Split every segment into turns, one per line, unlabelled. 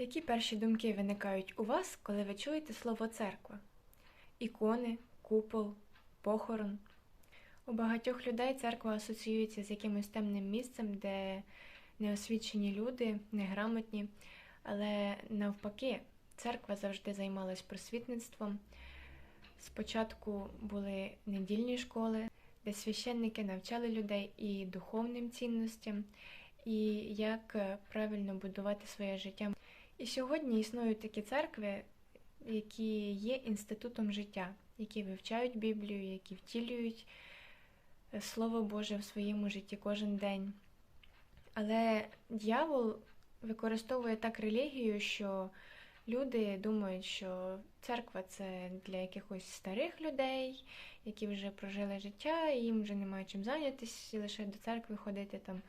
Які перші думки виникають у вас, коли ви чуєте слово церква? Ікони, купол, похорон. У багатьох людей церква асоціюється з якимось темним місцем, де неосвічені люди, неграмотні, але навпаки, церква завжди займалась просвітництвом. Спочатку були недільні школи, де священники навчали людей і духовним цінностям, і як е, правильно будувати своє життя. І сьогодні існують такі церкви, які є інститутом життя, які вивчають Біблію, які втілюють е, Слово Боже в своєму житті кожен день. Але дьявол використовує так релігію, що люди думають, що церква це для якихось старих людей, які вже прожили життя, і їм вже немає чим зайнятися, лише до церкви ходити там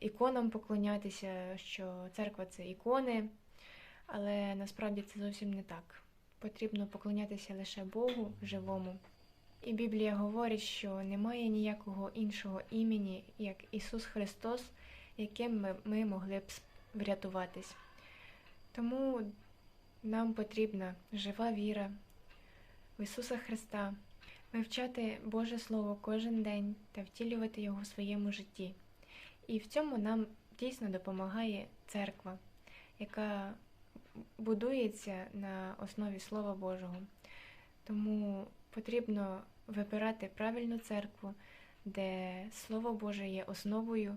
іконам поклонятися, що церква це ікони. Але насправді це зовсім не так. Потрібно поклонятися лише Богу живому. І Біблія говорить, що немає ніякого іншого імені, як Ісус Христос, яким ми, ми могли б врятуватись. Тому нам потрібна жива віра в Ісуса Христа, вивчати Боже Слово кожен день та втілювати його в своєму житті. І в цьому нам дійсно допомагає церква, яка будується на основі Слова Божого. Тому потрібно вибирати правильну церкву, де Слово Боже є основою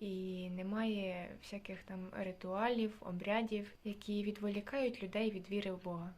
і немає всяких там ритуалів, обрядів, які відволікають людей від віри в Бога.